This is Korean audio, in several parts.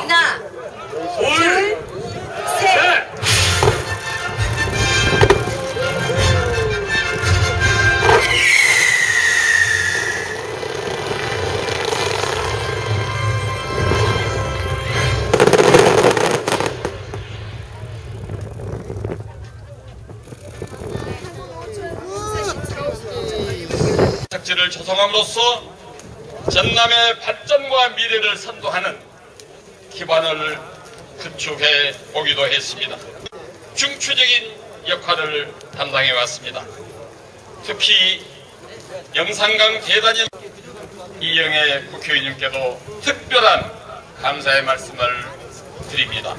하나, 둘, 셋. 셋. 착지를 조성함으로써 전남의 발전과 미래를 선도하는 기반을 구축해 오기도 했습니다. 중추적인 역할을 담당해 왔습니다. 특히 영산강 대단인 이영애 국회의원님께도 특별한 감사의 말씀을 드립니다.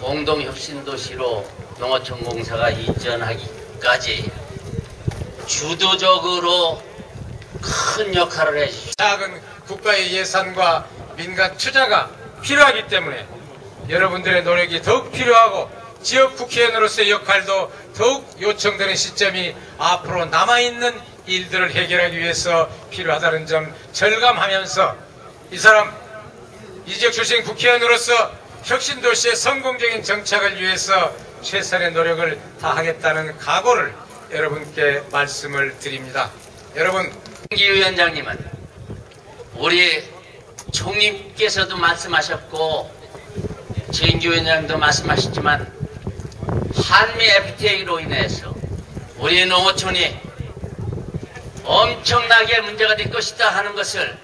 공동혁신도시로 농어촌공사가 이전하기까지 주도적으로 큰 역할을 해주셨습니다. 작은 국가의 예산과 민간 투자가 필요하기 때문에 여러분들의 노력이 더욱 필요하고 지역 국회의원으로서의 역할도 더욱 요청되는 시점이 앞으로 남아있는 일들을 해결하기 위해서 필요하다는 점 절감하면서 이 사람 이 지역 출신 국회의원으로서 혁신도시의 성공적인 정착을 위해서 최선의 노력을 다하겠다는 각오를 여러분께 말씀을 드립니다. 여러분 김기 위원장님은 우리 총리께서도 말씀하셨고 최인기 위원장도 말씀하셨지만 한미 FTA로 인해서 우리 농어촌이 엄청나게 문제가 될 것이다 하는 것을